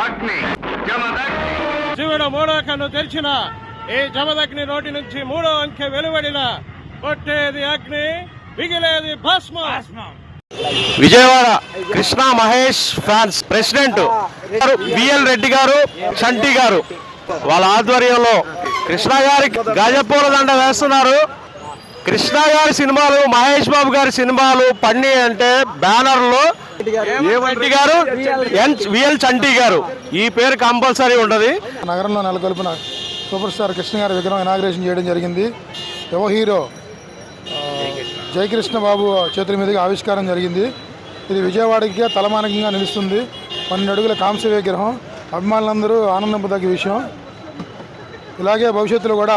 అగ్ని జమదగ్ని. శివుడు మూడో కన్ను తెరిచిన ఈ జమదగ్ని నోటి నుంచి మూడో అంకె వెలువడిన కొట్టేది అగ్ని మిగిలేది భస్మ. Vijayawada Krishna Mahesh fans president BL Reddy garu Chanti garu. వాళ్ళ ఆధ్వర్యంలో కృష్ణ గారి గజపూల దండ వేస్తున్నారు. కృష్ణ గారి సినిమాలు మహేష్ బాబు గారి సినిమాలు పన్ని అంటే బ్యానర్లో రెడ్డి గారు. ఎన్ విఎల్ చంటి గారు. ఈ పేరు కంపల్సరీ ఉంటది నగరంలో నెలకొల్పిన సూపర్ స్టార్ కృష్ణ గారి విగ్రహం ఇనాగ్రేషన్ చేయడం జరిగింది. యువ హీరో జయకృష్ణ బాబు చేతుల మీదుగా ఆవిష్కారం జరిగింది. ఇది విజయవాడకి తలమానికంగా నిలుస్తుంది. పన్నెండు అడుగుల కాంస్య విగ్రహం. అభిమానులందరూ ఆనందింపదగ్గ విషయం. ఇలాగే భవిష్యత్తులో కూడా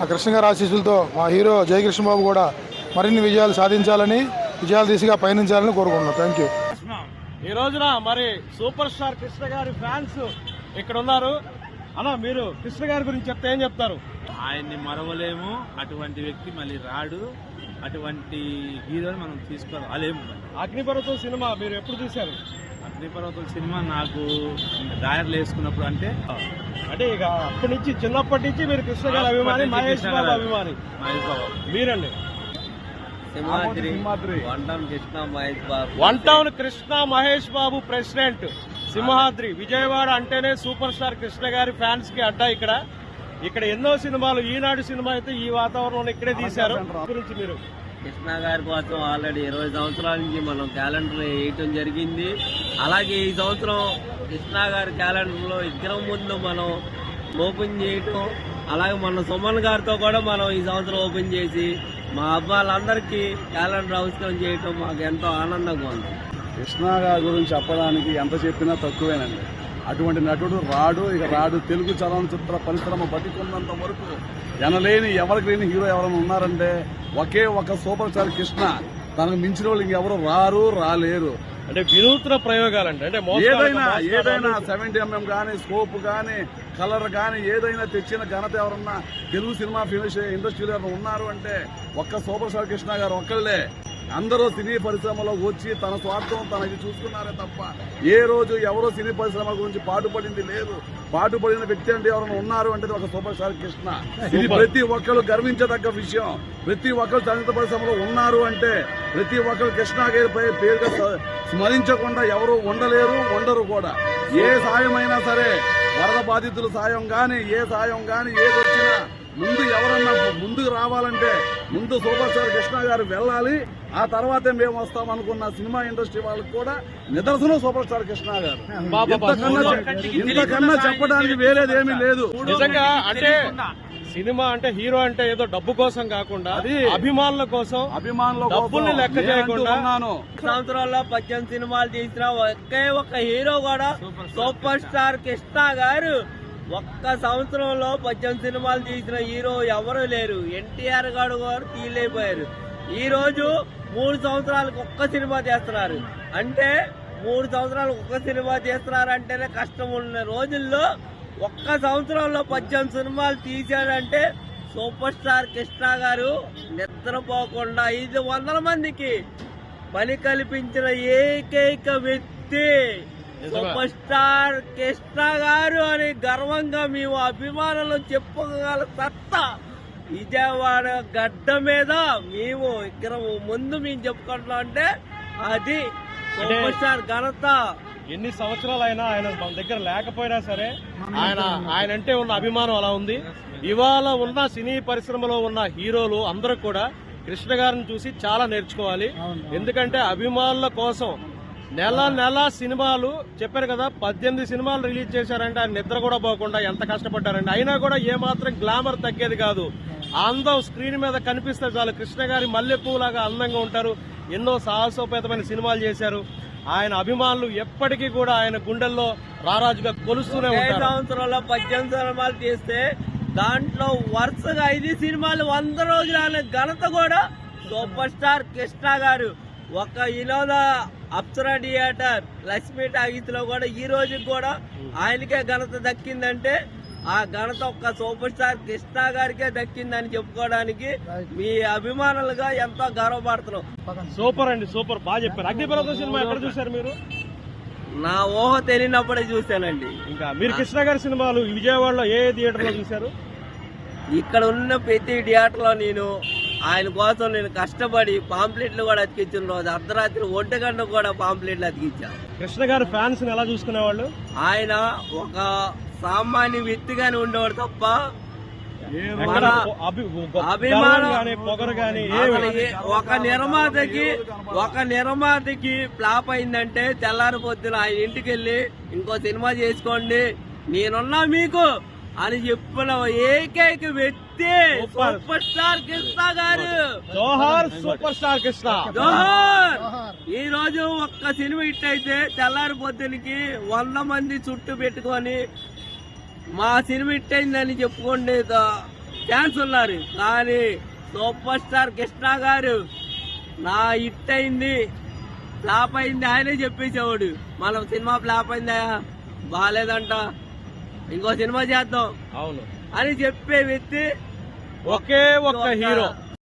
ఆ కృష్ణ గారి ఆశీస్సులతో మా హీరో జయకృష్ణ బాబు కూడా మరిన్ని విజయాలు సాధించాలని విజయాల దిశగా పయనించాలని కోరుకుంటున్నాం. థ్యాంక్ యూ ఈ రోజున మరి సూపర్ స్టార్ కృష్ణ గారి ఫ్యాన్స్ ఇక్కడ ఉన్నారు. అన్న మీరు కృష్ణ గారి గురించి చెప్తే ఏం చెప్తారు? ఆయన్ని మరవలేము. అటువంటి వ్యక్తి మళ్ళీ రాడు. అటువంటి హీరోని మనం తీసుకురాలేము. అగ్నిపర్వతం సినిమా మీరు ఎప్పుడు చూశారు? అగ్నిపర్వతం సినిమా నాకు డైర్లు వేసుకున్నప్పుడు అంటే అంటే ఇక అప్పటి నుంచి చిన్నప్పటి నుంచి మీరు కృష్ణ గారి అభిమాని మహేష్ బాబు అభిమాని. మహేష్ బాబు. మీరండి. Simhadri. One town Krishna Mahesh Babu one town Krishna Mahesh Babu president. Simhadri Vijayawada అంటేనే సూపర్ స్టార్ కృష్ణ గారి ఫ్యాన్స్కి అడ్డా ఇక్కడ. ఇక్కడ ఎన్నో సినిమాలు ఈనాడు సినిమా అయితే ఈ వాతావరణంలో ఇక్కడే తీశారు. గురించి మీరు? కృష్ణ గారి కోసం ఆల్రెడీ ఇరవై సంవత్సరాల నుంచి మనం క్యాలెండర్ వేయటం జరిగింది. అలాగే ఈ సంవత్సరం కృష్ణ గారి క్యాలెండర్లో విగ్రహం ముందు మనం ఓపెన్ చేయటం అలాగే మన సుమన్ గారితో కూడా మనం ఈ సంవత్సరం ఓపెన్ చేసి మా అబ్బాయిలందరికీ క్యాలెండర్ ఆవిష్కరణ చేయటం మాకు ఎంతో ఆనందంగా ఉంది. కృష్ణ గారి గురించి చెప్పడానికి ఎంత చెప్పినా తక్కువేనండి. అటువంటి నటుడు రాడు ఇక రాడు తెలుగు చలనచిత్ర పరిశ్రమ బతికున్నంత వరకు ఎనలేని ఎవరికి లేని హీరో ఎవరైనా ఉన్నారంటే ఒకే ఒక సూపర్ స్టార్ కృష్ణ. తనకు మించిన వాళ్ళు ఇంకెవరు రారు రాలేరు. అంటే వినూత్న ప్రయోగాలండి అంటే మోస్తాలు, ఏదైనా. ఏదైనా సెవెంటీ ఎంఎం కానీ స్కోప్ కానీ కలర్ కానీ ఏదైనా తెచ్చిన ఘనత ఎవరన్నా తెలుగు సినిమా ఫినిష్ ఇండస్ట్రీలో ఉన్నారు అంటే ఒక్క సూపర్ స్టార్ కృష్ణ గారు ఒక్కళ్ళే అందరూ సినీ పరిశ్రమలో వచ్చి తన స్వార్థం తనకి చూసుకున్నారే తప్ప ఏ రోజు ఎవరో సినీ పరిశ్రమ గురించి పాటుపడింది లేదు. పాటుపడిన వ్యక్తి అంటే ఎవరైనా ఉన్నారు అంటే ఒక సూపర్ స్టార్ కృష్ణ. ఇది ప్రతి ఒక్కరు గర్వించదగ్గ విషయం. ప్రతి ఒక్కరు చలనచిత్ర పరిశ్రమలో ఉన్నారు అంటే ప్రతి ఒక్కరు కృష్ణ గారి పై- పేరుగా స్మరించకుండా ఎవరు ఉండలేరు ఉండరు కూడా. ఏ సాయమైనా సరే వరద బాధితుల సాయం గాని ఏ సాయం గాని ఏది వచ్చినా ముందు ఎవరన్నా ముందుకు రావాలంటే ముందు సూపర్ స్టార్ కృష్ణ గారు వెళ్ళాలి. ఆ తర్వాతే మేము వస్తాం అనుకున్న సినిమా ఇండస్ట్రీ వాళ్ళకి కూడా నిదర్శనం సూపర్ స్టార్ కృష్ణ గారు. ఇంతకన్నా చెప్పడానికి వేరేది ఏమీ లేదు. నిజంగా అంటే సినిమా అంటే హీరో అంటే ఏదో డబ్బు కోసం కాకుండా అది అభిమానుల కోసం అభిమానుల కోసం డబ్బుల్ని లెక్క చేయకుండా ఉన్నాను. సంవత్సరాల్లో పద్దెనిమిది సినిమాలు తీసిన ఒకే ఒక హీరో కూడా సూపర్ స్టార్ కృష్ణ గారు. ఒక్క సంవత్సరంలో పద్దెనిమిది సినిమాలు తీసిన హీరో ఎవరూ లేరు. ఎన్టీఆర్ గారు గారు తీయలేకపోయారు ఈ రోజు మూడు సంవత్సరాలకు ఒక్క సినిమా చేస్తున్నారు అంటే మూడు సంవత్సరాలకు ఒక్క సినిమా చేస్తున్నారు అంటేనే కష్టం ఉన్న రోజుల్లో ఒక్క సంవత్సరంలో పద్దెనిమిది సినిమాలు తీశాడంటే సూపర్ స్టార్ కృష్ణ గారు నిద్రపోకుండా ఐదు వందల మందికి పని కల్పించిన ఏకైక వ్యక్తి సూపర్ స్టార్ కృష్ణ గారు అని గర్వంగా మేము అభిమానులు చెప్పుకోగల సత్తా విజయవాడ గడ్డ మీద మేము ఇక్కడ ముందు మేము చెప్పుకుంటున్నాం అంటే అది సూపర్ స్టార్ ఘనత. ఎన్ని సంవత్సరాలైనా ఆయన మన దగ్గర లేకపోయినా సరే ఆయన ఆయన అంటే ఉన్న అభిమానం అలా ఉంది. ఇవాళ ఉన్న సినీ పరిశ్రమలో ఉన్న హీరోలు అందరూ కూడా కృష్ణ గారిని చూసి చాలా నేర్చుకోవాలి. ఎందుకంటే అభిమానుల కోసం నెల నెల సినిమాలు చెప్పారు కదా పద్దెనిమిది సినిమాలు రిలీజ్ చేశారంటే ఆయన నిద్ర కూడా పోకుండా ఎంత కష్టపడ్డారంటే అయినా కూడా ఏమాత్రం గ్లామర్ తగ్గేది కాదు. అందం స్క్రీన్ మీద కనిపిస్తే చాలు. కృష్ణ గారి మల్లెపూలాగా అందంగా ఉంటారు. ఎన్నో సాహసోపేతమైన సినిమాలు చేశారు. ఆయన అభిమానులు ఎప్పటికీ కూడా ఆయన గుండెల్లో రారాజుగా కొలుస్తూనే ఉంటారు. సంవత్సరంలో పద్దెనిమిది సినిమాలు తీస్తే దాంట్లో వరుసగా ఐదు సినిమాలు వంద రోజులు ఘనత కూడా సూపర్ స్టార్ కృష్ణ గారు. ఒక వినోద అప్సరా థియేటర్ లక్ష్మీ టాకీస్లో కూడా ఈ రోజుకి కూడా ఆయనకే ఘనత దక్కిందంటే ఆ ఘనత ఒక్క సూపర్ స్టార్ కృష్ణ గారికే దక్కిందని చెప్పుకోవడానికి మీ అభిమానులుగా ఎంతో గర్వపడుతున్నాం. సూపర్ అండి సూపర్. బాగా చెప్పారు. అగ్నిపర్వతం సినిమా ఎక్కడ చూశారు మీరు? నా ఊహ తెలియనప్పుడే చూశానండి. ఇంకా మీరు కృష్ణ గారి సినిమాలు విజయవాడలో ఏ థియేటర్లో చూశారు? ఇక్కడ ఉన్న ప్రతి థియేటర్లో నేను ఆయన కోసం నేను కష్టపడి పాంప్లెట్లు కూడా అతికించిన రోజు అర్ధరాత్రి ఒంటి గంట కూడా పాంప్లెట్లు అతికించాను కృష్ణ గారి ఫ్యాన్స్ ఎలా చూసుకునేవాళ్ళు? ఆయన ఒక సామాన్య వ్యక్తిగానే ఉండేవాడు తప్ప అభిమానం ఒక నిర్మాతకి ఒక నిర్మాతకి ఫ్లాప్ అయిందంటే తెల్లారి పొద్దున ఆయన ఇంటికి వెళ్ళి ఇంకో సినిమా చేసుకోండి నేనున్నా మీకు. అని చెప్పిన ఏకైక వ్యక్తి సూపర్. స్టార్ కృష్ణ గారు. జోహార్ సూపర్ స్టార్ కృష్ణ. జోహార్! ఈ రోజు ఒక్క సినిమా హిట్ అయితే తెల్లారి పొద్దునకి వంద మంది చుట్టూ పెట్టుకొని మా సినిమా హిట్ అయిందని చెప్పుకోండి. ఛాన్స్ ఉన్నారు. కానీ సూపర్ స్టార్ కృష్ణ గారు నా హిట్ అయింది ఫ్లాప్ అయింది ఆయనే చెప్పేసేవాడు. మనం సినిమా ఫ్లాప్ అయిందా? బాగాలేదంట ఇంకో సినిమా చేద్దాం. అవును. అని చెప్పే వ్యక్తి ఒకే ఒక్క హీరో.